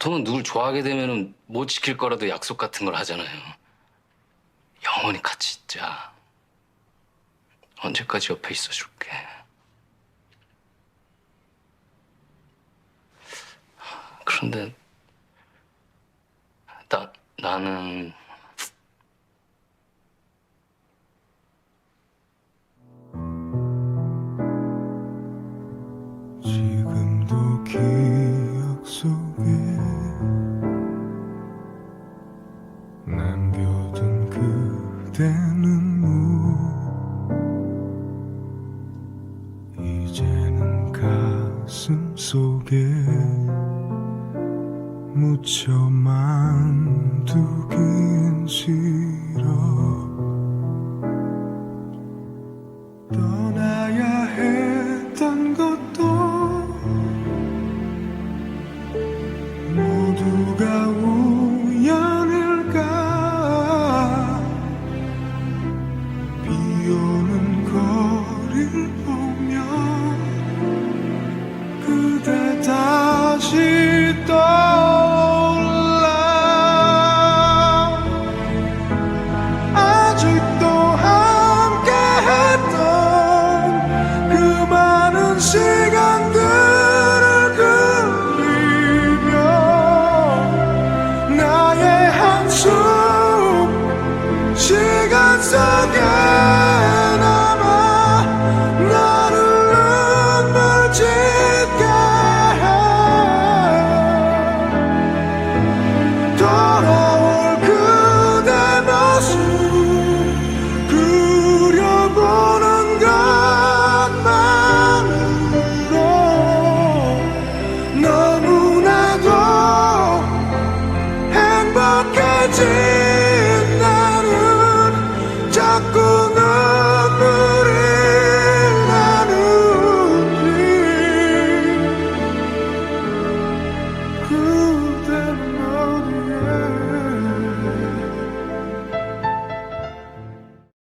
보통은 누굴 좋아하게 되면은 못 지킬 거라도 약속 같은 걸 하잖아요. 영원히 같이 있자. 언제까지 옆에 있어줄게. 그런데 나 나는 눈물 이제는 가슴 속에 묻혀 만두긴 싫어. 떠나야 했던 것도 모두가 Mm-hmm. daughter